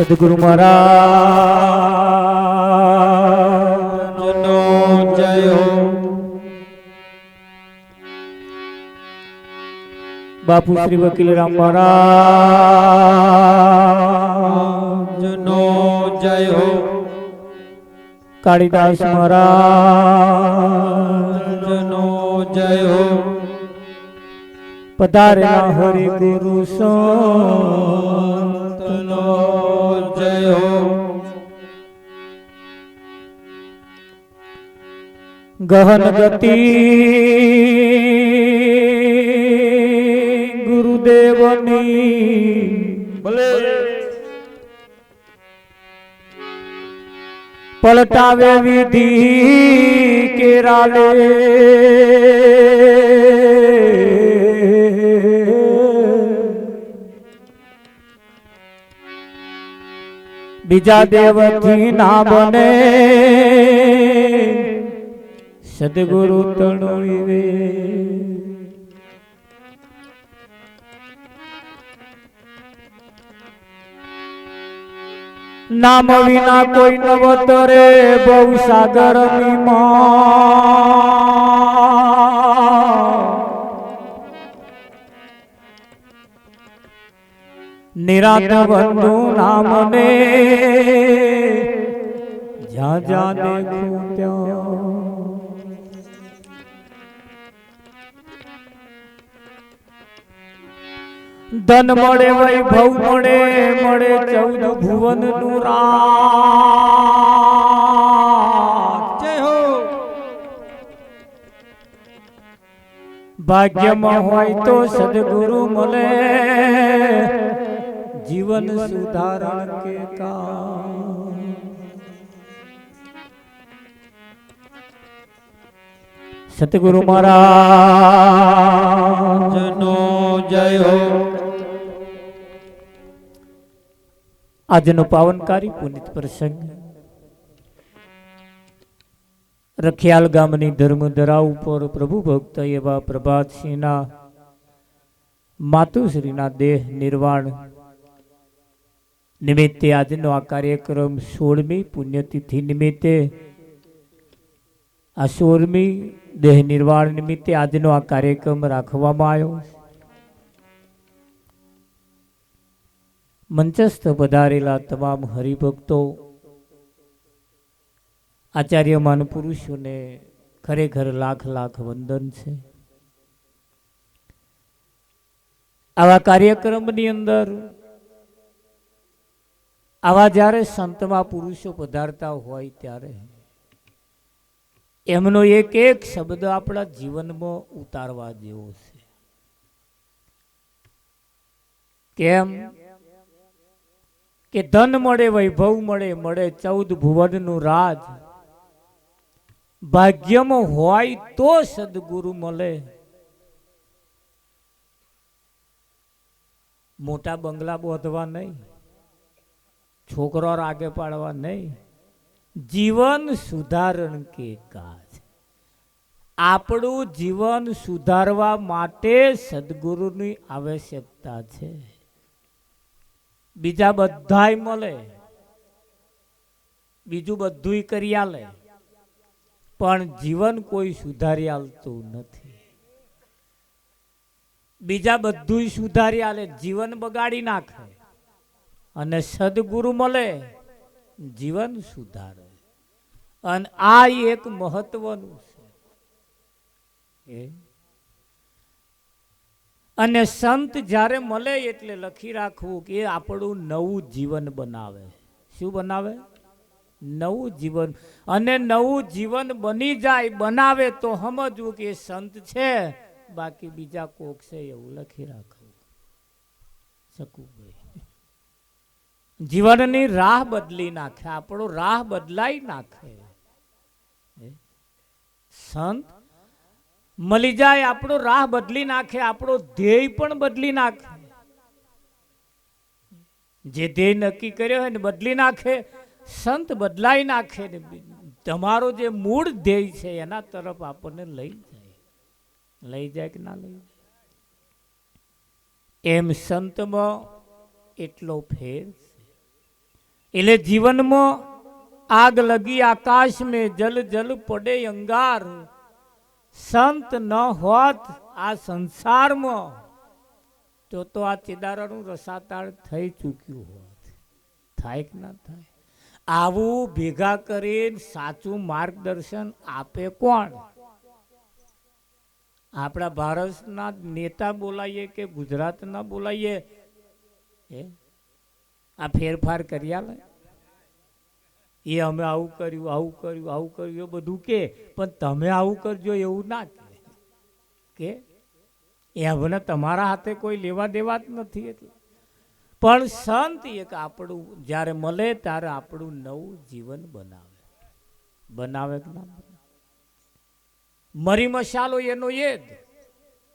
સદગુરુ મહારાજ નો જય હો બાપુ શ્રી વકીલ રામ મહારાજ નો જય હો કાળીદાસ મહારાજ નો જય હો પધારેલા હરિ ગુરુ સંત નો જય હો ગહન ગતિ ગુરુદેવની ભલે બીજા દેવથી ના બને. સદગુરુ તણુવે નામ વિના કોઈ નવતરે બહુ સાગર નિરાત બંધુ નામ ને જ્યાં જ્યાં દેખું ત્યાં ધન મળે વૈભવ મળે મળે ચૌદ ભુવનનું રાજ જય હો ભાગ્યમાં હોય તો સદગુરુ મળે જીવન સુધારણ કે કામ? સતગુરુ મહારાજ નો જય આજનો પાવનકારી પુનિત પ્રસંગ. રખિયાલ ગામની ધર્મધરા ઉપર પ્રભુ ભક્ત એવા પ્રભાતસિંહના માતુશ્રીના દેહ નિર્વાણ નિમિત્તે આજનો આ કાર્યક્રમ સોળમી પુણ્યતિથિ નિમિત્તે, આ સોળમી દેહ નિર્વાણ નિમિત્તે આજનો આ કાર્યક્રમ રાખવામાં આવ્યો. મંચસ્થ પધારેલા તમામ હરિભક્તો આચાર્યમાન પુરુષોને ખરેખર લાખ લાખ વંદન છે. આવા કાર્યક્રમની અંદર આવા જ્યારે સંતમાં પુરુષો પધારતા હોય ત્યારે એમનો એક એક શબ્દ આપણા જીવનમાં ઉતારવા જેવો છે. કેમ? કે ધન મળે, વૈભવ મળે મળે, ચૌદ ભુવનનું રાજ. ભાગ્યમાં હોય તો સદગુરુ મળે. મોટા બંગલા બોધવા નહીં. છોકરો રાગે પાડવા નહીં. જીવન સુધારણ કે કાજ? આપણું જીવન સુધારવા માટે સદગુરુની આવશ્યકતા છે. બીજા બધાય મળે. બીજું બધુંય કરી આલે. પણ જીવન કોઈ સુધારી આલતું નથી. બીજા બધુંય સુધારી આલે, જીવન બગાડી નાખે. અને સદગુરુ મળે, જીવન સુધારે. અને આ એક મહત્વનું છે. અને સંત જ્યારે મળે એટલે લખી રાખવું કે આપણું નવું જીવન બનાવે. શું બનાવે? નવું જીવન. અને નવું જીવન બની જાય, બનાવે તો સમજવું કે સંત છે. બાકી બીજા કોક છે એવું લખી રાખવું. શકુભાઈ. જીવનની રાહ બદલી નાખે, આપણો રાહ બદલાઈ નાખે. સંત મળી જાય, આપણો રાહ બદલી નાખે, આપણો ધ્યેય પણ બદલી નાખે. જે ધ્યેય નક્કી કર્યો હોય ને બદલી નાખે, સંત બદલાઈ નાખે ને તમારો જે મૂળ ધ્યેય છે એના તરફ આપણને લઈ જાય. લઈ જાય કે ના લઈ જાય? એમ સંતમાં એટલો ફેર છે એટલે જીવનમાં આગ લગી આકાશ મેં જલ જલ પડે અંગાર. સંત ન હોત આ સંસારમાં, તો તો આ ચિદારાનું રસાતાળ થઈ ચૂક્યું હોત. થાય કે ના થાય? આવું ભેગા કરીને સાચું માર્ગદર્શન આપે કોણ? આપણા ભારતના નેતા બોલાઈએ કે ગુજરાતના બોલાઈએ? એ આ ફેરફાર કરી આવે એ અમે આવું કર્યું આવું કર્યું આવું કર્યું, એ બધું કે, પણ તમે આવું કરજો એવું ના કે. એ એમને તમારા હાથે કોઈ લેવા દેવા જ નથી એટલે. પણ સંત એક આપણું, જ્યારે મળે ત્યારે આપણું નવું જીવન બનાવે. બનાવે કે ના મરી મસાલો એનો એ જ.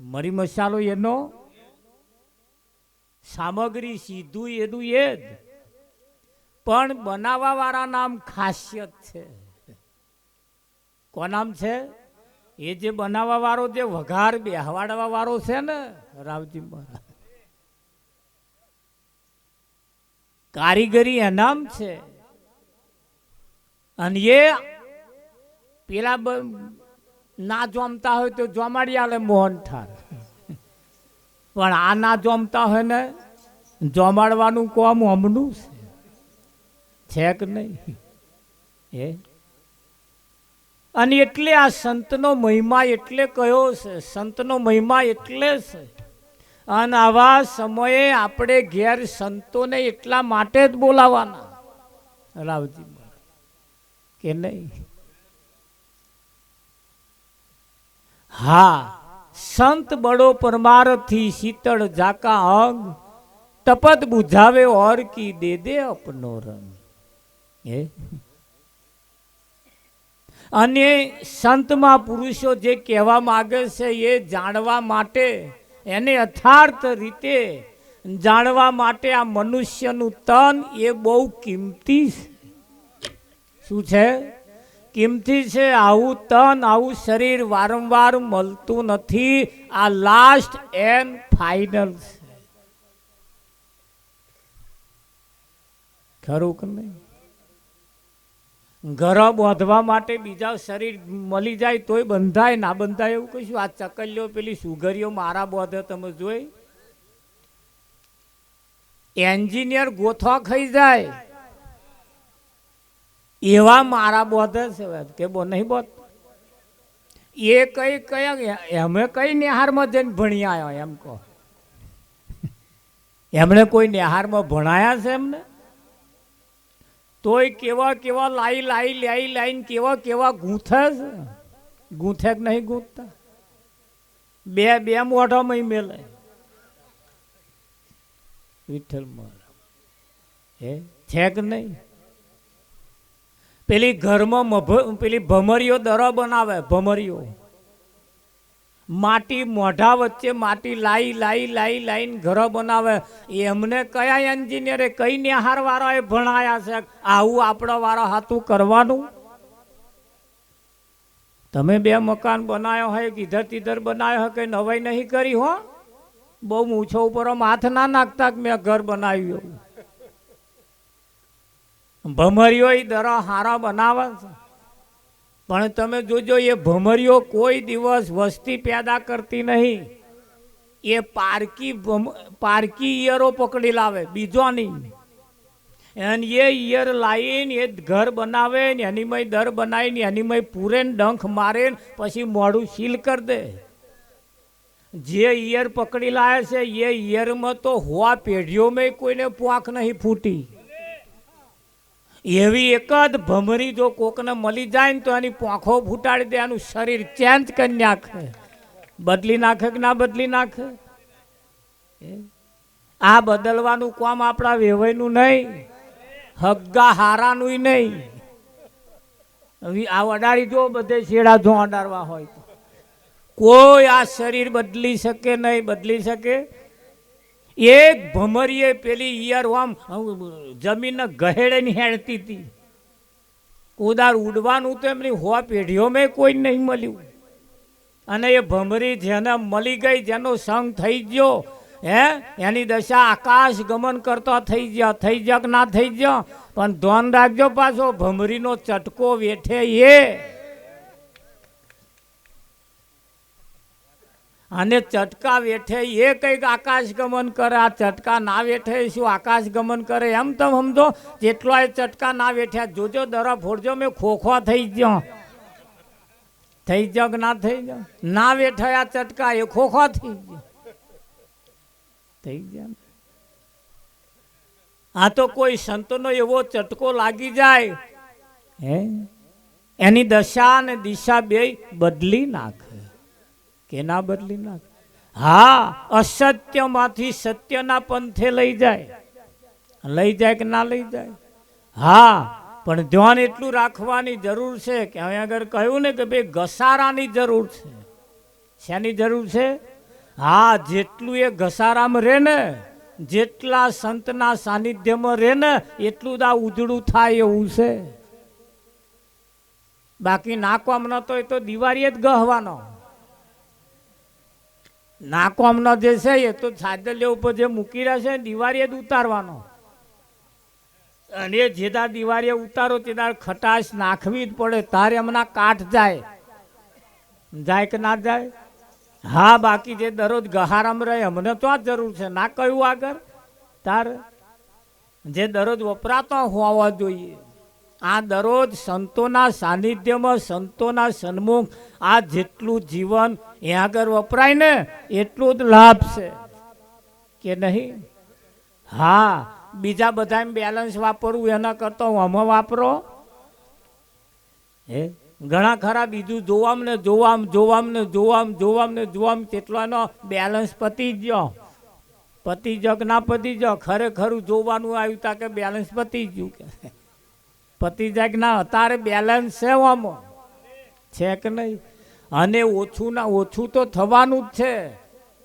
મરી મસાલો એનો સામગ્રી સીધું એનું એ જ પણ બનાવવા વાળા નામ ખાસિયત છે. કોનામ છે? એ જે બનાવવા વાળો જે વઘાર બેહવાડવા વાળો છે ને, રાવજી મહારાજ. કારીગરી એનામ છે. અને એ પેલા બ- ના જોમતા હોય તો જોમાડી આલે મોહન ઠાર પણ આ ના જોમતા હોય ને, જોમાડવાનું કોમ હમનું છે. છે કે નહીં? એ અને એટલે આ સંતનો મહિમા એટલે કયો છે? સંતનો મહિમા એટલે છે. અને આવા સમયે આપણે ઘેર સંતોને એટલા માટે જ બોલાવાના. રાવજી કે નહીં? હા સંત બડો પરમારથી શીતળ જાકા અંગ તપત બુઝાવે ઓર દે દે અપનો રંગ. એ અને સંતમાં પુરુષો જે કહેવા માગે છે એ જાણવા માટે, એને યથાર્થ રીતે જાણવા માટે આ મનુષ્યનું તન એ બહુ કિંમતી શું છે? કિંમતી છે? આવું તન, આવું શરીર વારંવાર મળતું નથી. આ લાસ્ટ એન્ડ ફાઇનલ છે. ખરું કે નહીં? ઘર બાંધવા માટે બીજા શરીર મળી જાય તોય બંધાય, ના બંધાય એવું કહીશું આ ચકલીઓ પેલી સુગરીઓ મારા બોધે તમે જોઈ? એન્જિનિયર ગોથો ખાઈ જાય. એવા મારા બોધ છે કે બો નહીં બોધ એ કઈ કયા અમે કઈ નિહારમાં જઈને ભણી આવ્યો એમ કહો. એમણે કોઈ નિહારમાં ભણાયા છે એમને? તોય કેવા કેવા લાઈ લાઈ લાઈ લાઈને કેવા કેવા ગૂંથે છે. ગૂંથે કે નહીં ગૂંથતા? બે બે મોઢામાં મેલે. વિઠ્ઠલ મહારાજ હે? છે કે નહીં? પેલી ઘરમાં પેલી ભમરીઓ દરો બનાવે, ભમરીઓ. માટી મોઢા વચ્ચે માટી લાઈ લાઈ લાઈ, લાઈન ઘરો બનાવે. એમને કયા એન્જિનિયરે કઈ નિહાર એ ભણાયા છે? આવું આપણા વાળા હાથું કરવાનું. તમે બે મકાન બનાવ્યો હોય કીધર તીધર બનાવ્યો હોય કે નવાઈ નહીં કરી હો. બહુ મૂછો ઉપર હાથ ના નાખતા મેં ઘર બનાવ્યું. ભમરીઓ દરો હારા બનાવે છે. પણ તમે જોજો, એ ભમરીઓ કોઈ દિવસ વસ્તી પેદા કરતી નહીં. એ પારકી પારકી ઈયરો પકડી લાવે, બીજો નહીં. અને એ ઈયર લાવીને એ ઘર બનાવે, ને એની મય દર બનાવીને એની મય પૂરે ડંખ મારે પછી મોઢું સીલ કરી દે. જે ઈયર પકડી લાવે છે, એ ઈયરમાં તો હોવા પેઢીઓમાં કોઈને પોંખ નહીં ફૂટી. એવી એક જ ભમરી જો કોકને મળી જાય ને તો એની પાંખો ફૂટાડી દે, એનું શરીર ચેન્જ કરી નાખે. બદલી નાખે કે ના બદલી નાખે? આ બદલવાનું કામ આપણા વેવાયનું નહીં, હગ્ગા હારાનું નહીં. હવે આ અડાડી જો બધે શેડા જો અડાડવા હોય તો. કોઈ આ શરીર બદલી શકે નહીં, બદલી શકે? એક ભમરીએ પેલી ઈયર આમ જમીન ગહેડે ની હેડતી હતી. ઉદાર ઉડવાનું તો એમની હોવા પેઢીઓમાં કોઈ નહીં મળ્યું. અને એ ભમરી જેને મળી ગઈ, જેનો સંગ થઈ ગયો, હે, એની દશા આકાશ ગમન કરતો થઈ ગયા થઈ ગયા ના થઈ ગયો? પણ ધ્યાન રાખજો પાછો, ભમરીનો ચટકો વેઠે એ. અને ચટકા વેઠે, એ કંઈક આકાશ ગમન કરે, આ ચટકા ના વેઠે શું આકાશ ગમન કરે? એમ તમે સમજો, જેટલો એ ચટકા ના વેઠ્યા, જોજો દરા ફોડજો, મેં ખોખો થઈ ગયો. થઈ ગયો ના થઈ ગયો? ના વેઠાયા ચટકા, એ ખોખો થઈ ગયો. થઈ ગયા. આ તો કોઈ સંતનો એવો ચટકો લાગી જાય, હે? એની દશા અને દિશા બે બદલી નાખે. કે ના બદલી નાખે. હા, અસત્યમાંથી સત્યના પંથે લઈ જાય. લઈ જાય કે ના લઈ જાય? હા, પણ ધ્યાન એટલું રાખવાની જરૂર છે કે હવે આગળ કહ્યું ને કે ભાઈ ઘસારાની જરૂર છે. શેની જરૂર છે? હા, જેટલું એ ઘસારામાં રહે ને, જેટલા સંતના સાનિધ્યમાં રહે ને, એટલું જ આ ઉજળું થાય એવું છે. બાકી નાખવામાં નતો એ તો દિવાળીએ જ ગહવાનો. નાકોમનો જે છે એ તો છાદલ્ય ઉપર જે મૂકી રહ્યા છે દિવાળીએ જ ઉતારવાનો. અને એ જેદા દિવાળીએ ઉતારો તેદાર ખટાશ નાખવી જ પડે, તારે હમણાં કાઠ જાય. જાય કે ના જાય? હા, બાકી જે દરરોજ ગહારામ રહે, અમને તો આ જરૂર છે. ના કહ્યું આગળ? તાર? જે દરરોજ વપરાતો હોવા જોઈએ. આ દરરોજ સંતોના સાનિધ્યમાં, સંતોના સન્મુખ, આ જેટલું જીવન એ આગળ વપરાય ને, એટલું જ લાભ છે. કે નહીં? હા, બીજા બધા બેલેન્સ વાપરવું, એના કરતાં આમાં વાપરો. હે? ઘણા ખરા બીજું જોવામ ને જોવામ જોવામ ને જોવામ જોવામ ને જોવામ કેટલાનો બેલેન્સ પતી ગયો. પતી જગ ના પતી જ ખરેખરું જોવાનું આવ્યું તા કે બેલેન્સ પતી ગયું કે? પતી જાય ના તારે બેલેન્સ છે આમાં છે કે નહીં? અને ઓછું ના ઓછું તો થવાનું જ છે.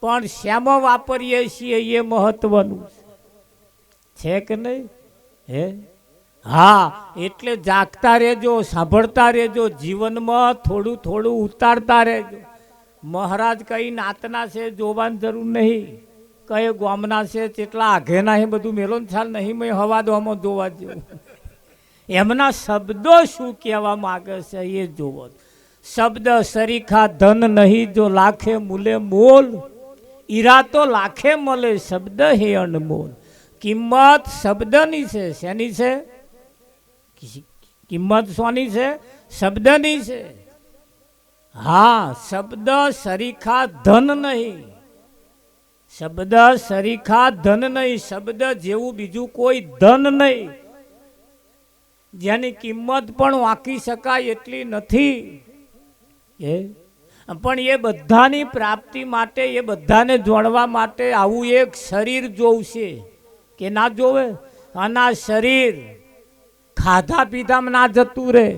પણ શ્યામાં વાપરીએ છીએ એ મહત્વનું છે. કે નહીં? હે? હા, એટલે જાગતા રહેજો, સાંભળતા રહેજો, જીવનમાં થોડું થોડું ઉતારતા રહેજો. મહારાજ કઈ નાતના છે જોવાની જરૂર નહીં. કઈ ગામના છે કેટલા આઘેના એ બધું મેલો ખ્યાલ નહીં, મેં હવા દોમાં જોવા જેવું. એમના શબ્દો શું કહેવા માગે છે એ જોવો શબ્દ સરીખા ધન નહીં, જો લાખે મૂલે મોલ. ઈરા તો લાખે મળે, શબ્દ હે અનમોલ. કિંમત શબ્દની છે, શેની છે? કિંમત શોની છે? શબ્દની છે. હા, શબ્દ સરીખા ધન નહીં. શબ્દ સરીખા ધન નહીં, શબ્દ જેવું બીજું કોઈ ધન નહીં. જેની કિંમત પણ વાંકી શકાય એટલી નથી. એ પણ એ બધાની પ્રાપ્તિ માટે, એ બધાને જોડવા માટે આવું એક શરીર જોવશે. કે ના જોવે? અને શરીર ખાધા પીધામાં ના જતું રહે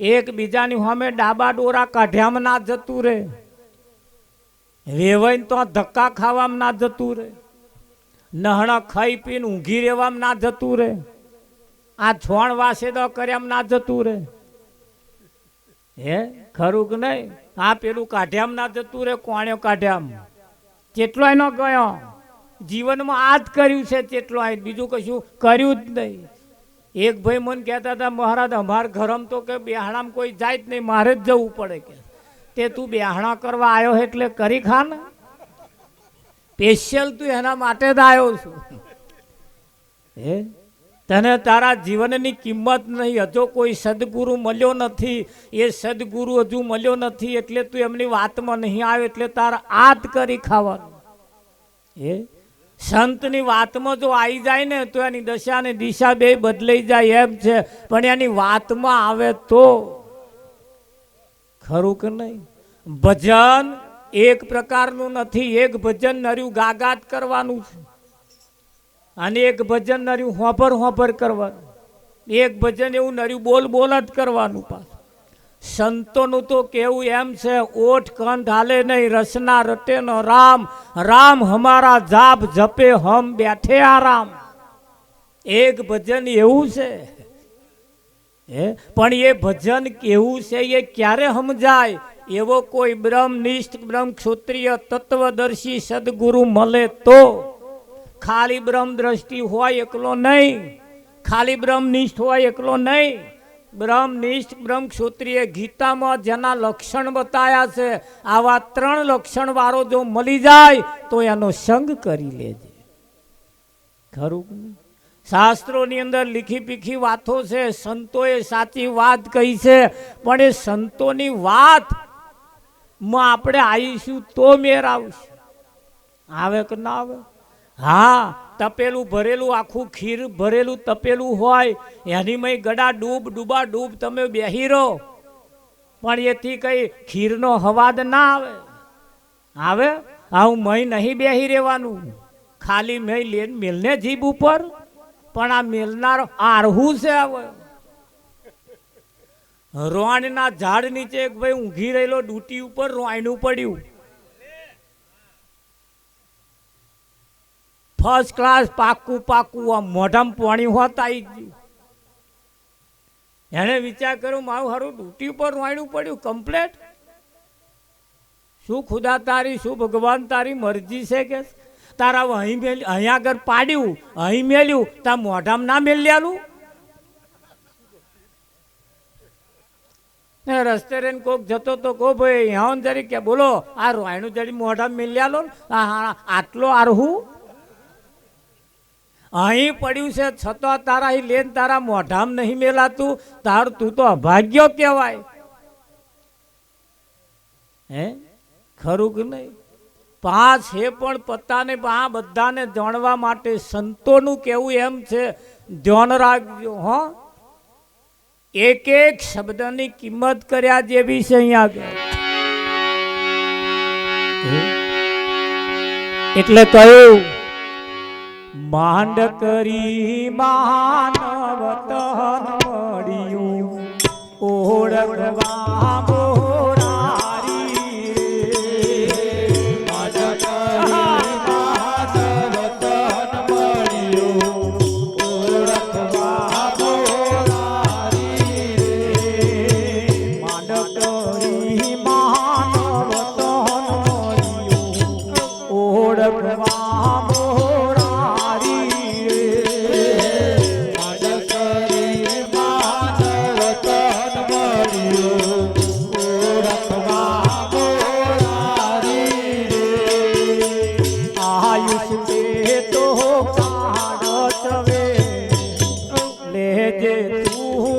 એકબીજાની સામે ડાબા ડોરા કાઢ્યામાં ના જતું રહે વેવાઈને તો ધક્કા ખાવામાં ના જતું રહે નહણા ખાઈ પીને ઊંઘી રહેવામાં ના જતું રહે આ છોણ કર્યા એમ ના જતું રહે હે? ખરું કે નહીં? આ પેલું કાઢ્યામ ના જતું રે કોણ્યો કાઢ્યામ કેટલો એનો ગયો, જીવનમાં આ જ કર્યું છે તેટલો આ બીજું કશું કર્યું જ નહીં. એક ભાઈ મને કહેતા હતા, મહારાજ, અમાર ઘરમ તો કે બેહાણામાં કોઈ જાય જ નહીં, મારે જ જવું પડે કે. તે તું બેહાણા કરવા આવ્યો એટલે કરી ખા ને. સ્પેશિયલ તું એના માટે જ આવ્યો છું. હે? તને તારા જીવનની કિંમત નહીં. હજુ કોઈ સદગુરુ મળ્યો નથી. એ સદગુરુ હજુ મળ્યો નથી એટલે તું એમની વાતમાં નહીં આવે એટલે તારા આત કરી ખાવાનું. એ સંતની વાતમાં જો આવી જાય ને તો એની દશા ને દિશા બે બદલાઈ જાય એમ છે. પણ એની વાતમાં આવે તો ખરું કે નહીં? ભજન એક પ્રકારનું નથી. એક ભજન નર્યું ગાગાત કરવાનું છે. અને એક ભજન નર્યું હોપર હોપર કરવાનું એક ભજન એવું નર્યું બોલ બોલ જ કરવાનું પાછું. સંતોનું તો કેવું એમ છે, ઓઠ કંઠ હાલે નહીં, રસના રટેનો રામ રામ હમારા જાપ જપે, હમ બેઠે આરામ. એક ભજન એવું છે, હે? પણ એ ભજન કેવું છે, એ ક્યારે સમજાય? એવો કોઈ બ્રહ્મનિષ્ઠ બ્રહ્મ ક્ષત્રિય તત્વદર્શી સદગુરુ મળે તો. ખાલી બ્રહ્મ દ્રષ્ટિ હોય એકલો નહીં. ખાલી બ્રહ્મનિષ્ઠ હોય એકલો નહીં. બ્રહ્મનિષ્ઠ બ્રહ્મ ક્ષત્રિય ગીતામાં જેના લક્ષણ બતાયા છે, આવા ત્રણ લક્ષણ વાળો જો મળી જાય, તો એનો સંગ કરી લેજે. ખરું શાસ્ત્રોની અંદર લીખી પીખી વાતો છે, સંતોએ સાચી વાત કહી છે, પણ એ સંતોની વાતમાં આપણે આવીશું તો મેર આવશે. આવે કે ના આવે? હા. તપેલું ભરેલું આખું ખીર ભરેલું તપેલું હોય એની મય ગડા ડૂબ, ડૂબા ડૂબ તમે બેહી રહો. પણ એથી કઈ ખીરનો હવાદ ના આવે. આવે? આવું મય નહીં બેહી રહેવાનું. ખાલી મય લેન મેલને જીભ ઉપર. પણ આ મેલનાર આરહું છે હવે. રોણના ઝાડ નીચે એક ભાઈ ઊંઘી રહેલો ડૂટી ઉપર રોયનું પડ્યું. ફર્સ્ટ ક્લાસ પાકું પાકું આ મોઢામાં પાણી હોત આવી ગયું. એને વિચાર કર્યો, મારું સારું ડ્યુટી ઉપર રોયનું પડ્યું કમ્પ્લેટ શું ખુદા તારી, શું ભગવાન તારી મરજી છે કે? તારા અહીં મેલ અહીંયા આગળ પાડ્યું, અહીં મેલ્યું, તા મોઢામાં ના મેલ્યાલું? રસ્તે રહીને કોક જતો તો કો ભાઈ यहाँ જરી કે બોલો, આ રોયણું જરી મોઢામાં મેલ્યાલો હા આટલો આરહું? અહીં પડ્યું છે, છતાં તારા અહીં લેન તારા મોઢામ નહીં મેલાતું. તાર તું તો અભાગ્યો કહેવાય. હે? ખરું કે નહીં? પાંચ હે પણ પત્તાને આ બધાને જાણવા માટે સંતોનું કેવું એમ છે, ધ્યાન રાખજો, હો. એક એક શબ્દની કિંમત કર્યા જેવી છે અહીંયા આગળ. એટલે કહ્યું માંડ કરી માનવ તન મળ્યું ઓળખવા તું